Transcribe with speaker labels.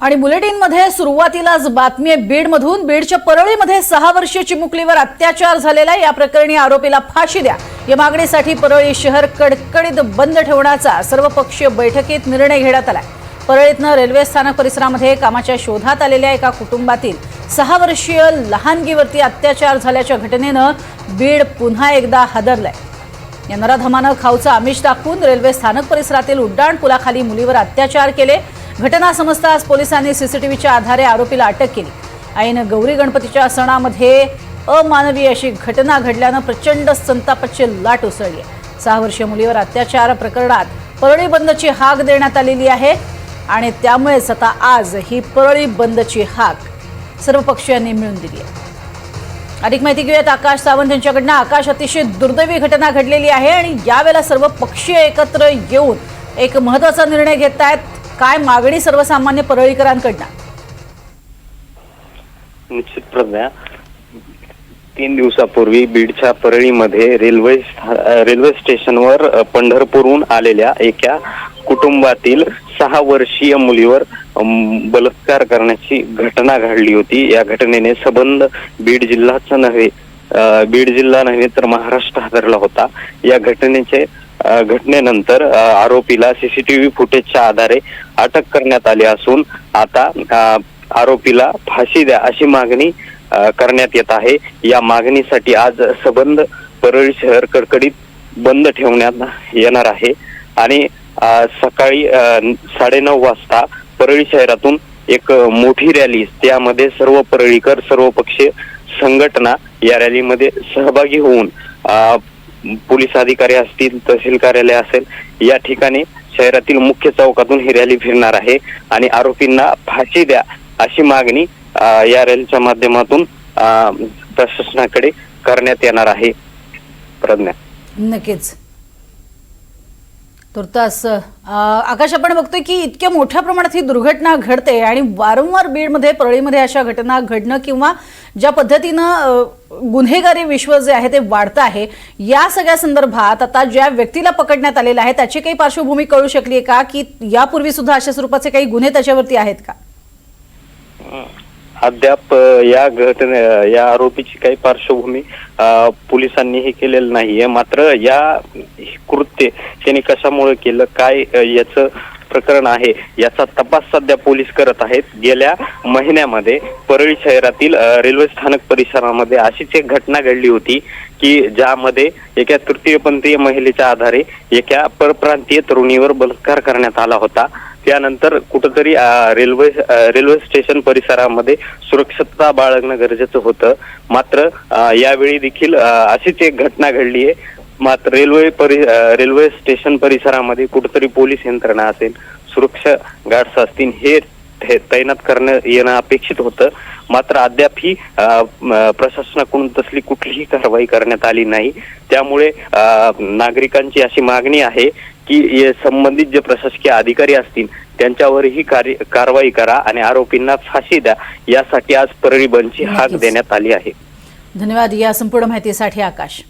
Speaker 1: आणि बुलेटिनमध्ये सुरुवातीलाच बातमी आहे. बीडमधून बीडच्या परळीमध्ये सहा वर्षीय चिमुकलीवर अत्याचार झालेला आहे. या प्रकरणी आरोपीला फाशी द्या. या मागणीसाठी परळी शहर कडकडीत बंद ठेवण्याचा सर्वपक्षीय बैठकीत निर्णय घेण्यात आलाय. परळीतनं रेल्वे स्थानक परिसरामध्ये कामाच्या शोधात आलेल्या एका कुटुंबातील सहा वर्षीय लहानगीवरती अत्याचार झाल्याच्या घटनेनं बीड पुन्हा एकदा हादरलंय. या नराधमानं खाऊचं आमिष दाखवून रेल्वे स्थानक परिसरातील उड्डाण पुलाखाली मुलीवर अत्याचार केले. घटना समजताच पोलिसांनी सीसीटीव्हीच्या आधारे आरोपीला अटक केली. ऐन गौरी गणपतीच्या सणामध्ये अमानवी अशी घटना घडल्यानं प्रचंड संतापाची लाट उसळली. आहे सहा वर्षीय मुलीवर अत्याचार प्रकरणात परळी बंदची हाक देण्यात आलेली आहे आणि त्यामुळेच आता आज ही परळी बंदची हाक सर्व पक्षीयांनी मिळून दिली आहे. अधिक माहिती घेऊयात आकाश सावंत यांच्याकडनं. आकाश अतिशय दुर्दैवी घटना घडलेली आहे आणि यावेळेला सर्व पक्षीय एकत्र येऊन एक महत्त्वाचा निर्णय घेत आहेत काय मागणी सर्वसामान्य परळीकरांकडनं?
Speaker 2: निश्चित प्रज्ञा तीन दिवसापूर्वी बीडच्या परळीमध्ये रेल्वे रेल्वे स्टेशनवर पंढरपूरहून आलेल्या एका कुटुंबातील सहा वर्षीय मुलीवर बलात्कार करण्याची घटना घडली होती. या घटनेने सबंध बीड जिल्हाच नव्हे बीड जिल्हा नव्हे तर महाराष्ट्र हादरला होता. या घटनेचे घटनेनंतर आरोपीला सीसीटीव्ही फुटेजच्या आधारे अटक करण्यात आली असून आता आरोपीला फाशी द्या अशी मागणी करण्यात येत आहे. या मागणीसाठी आज सबंध परळी शहर कडकडीत बंद ठेवण्यात येणार आहे. आणि सकाळी साडेनऊ वाजता परळी शहरातून एक मोठी रॅली त्यामध्ये सर्व परळीकर सर्व पक्षीय संघटना या रॅलीमध्ये सहभागी होऊन पोलीस अधिकारी असतील तहसील कार्यालय असेल या ठिकाणी शहरातील मुख्य चौकातून ही रॅली फिरणार आहे. आणि आरोपींना फाशी द्या अशी मागणी या रॅलीच्या माध्यमातून प्रशासनाकडे करण्यात येणार आहे. प्रज्ञा.
Speaker 1: नक्कीच. तुर्तास आकाश आपण बघतोय की इतक्या मोठ्या प्रमाणात ही दुर्घटना घडते आणि वारंवार बीडमध्ये परळीमध्ये अशा घटना घडणं किंवा ज्या पद्धतीनं गुन्हेगारी विश्व जे आहे ते वाढतं आहे या सगळ्या संदर्भात आता ज्या व्यक्तीला पकडण्यात आलेलं आहे त्याची काही पार्श्वभूमी कळू शकली आहे का? की यापूर्वी सुद्धा अशा स्वरूपाचे काही गुन्हे त्याच्यावरती आहेत का?
Speaker 2: अद्याप या घटने या आरोपीची काही पार्श्वभूमी पोलिसांनीही केलेलं नाहीये मात्र या कृत्य त्यांनी कशामुळे केलं काय याचं प्रकरण आहे याचा तपास सध्या पोलीस करत आहेत. गेल्या महिन्यामध्ये परळी शहरातील रेल्वे स्थानक परिसरामध्ये अशीच एक घटना घडली होती की ज्यामध्ये एका तृतीयपंथीय महिलेच्या आधारे एका परप्रांतीय तरुणीवर बलात्कार करण्यात आला होता. त्यानंतर कुठंतरी रेल्वे रेल्वे स्टेशन परिसरामध्ये सुरक्षितता बाळगणं गरजेचं होतं. मात्र यावेळी देखील अशीच एक घटना घडली आहे मात्र रेल्वे परि रेल्वे स्टेशन परिसरामध्ये कुठंतरी पोलीस यंत्रणा असेल सुरक्षा गार्ड्स असतील हे तैनात करण्यात येणं अपेक्षित होतं. मात्र अद्याप ही प्रशासनाकडून तसली कुठलीही कारवाई करण्यात आली नाही. त्यामुळे नागरिकांची अशी मागणी आहे की संबंधित जे प्रशासकीय अधिकारी असतील त्यांच्यावरही कार्य कारवाई करा आणि आरोपींना फाशी द्या. यासाठी आज परळी बंदची हाक. देण्यात आली आहे.
Speaker 1: धन्यवाद. या संपूर्ण माहितीसाठी आकाश.